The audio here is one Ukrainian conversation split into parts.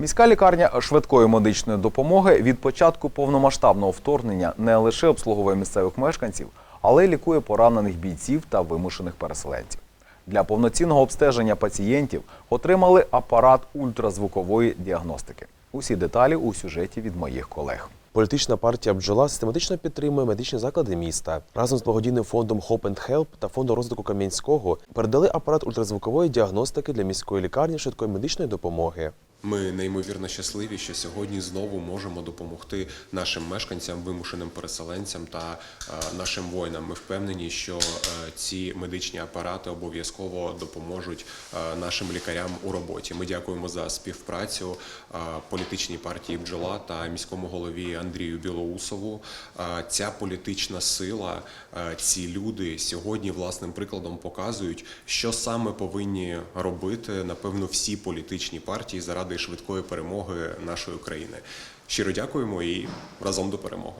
Міська лікарня швидкої медичної допомоги від початку повномасштабного вторгнення не лише обслуговує місцевих мешканців, але й лікує поранених бійців та вимушених переселенців. Для повноцінного обстеження пацієнтів отримали апарат ультразвукової діагностики. Усі деталі у сюжеті від моїх колег. Політична партія бджола систематично підтримує медичні заклади міста. Разом з благодійним фондом Hope and Help та фондом розвитку Кам'янського передали апарат ультразвукової діагностики для міської лікарні швидкої медичної допомоги. Ми неймовірно щасливі, що сьогодні знову можемо допомогти нашим мешканцям, вимушеним переселенцям та е, нашим воїнам. Ми впевнені, що е, ці медичні апарати обов'язково допоможуть е, нашим лікарям у роботі. Ми дякуємо за співпрацю політичній партії бджола та міському голові Андрію Білоусову. Ця політична сила, ці люди сьогодні власним прикладом показують, що саме повинні робити напевно всі політичні партії заради швидкої перемоги нашої країни. Щиро дякуємо і разом до перемоги.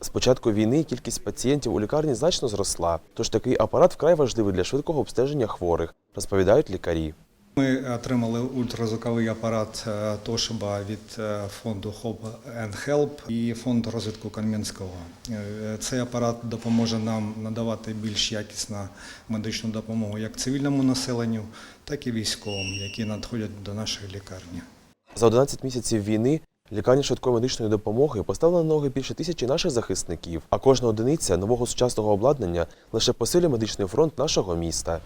З початку війни кількість пацієнтів у лікарні значно зросла, тож такий апарат вкрай важливий для швидкого обстеження хворих, розповідають лікарі. Ми отримали ультразвуковий апарат е, Тошиба від е, фонду Hope and Help і фонду розвитку Кам'янського. Е, Цей апарат допоможе нам надавати більш якісну медичну допомогу як цивільному населенню, так і військовим, які надходять до нашої лікарні. За 11 місяців війни лікарня швидкої медичної допомоги поставила на ноги більше тисячі наших захисників, а кожна одиниця нового сучасного обладнання лише посилює медичний фронт нашого міста.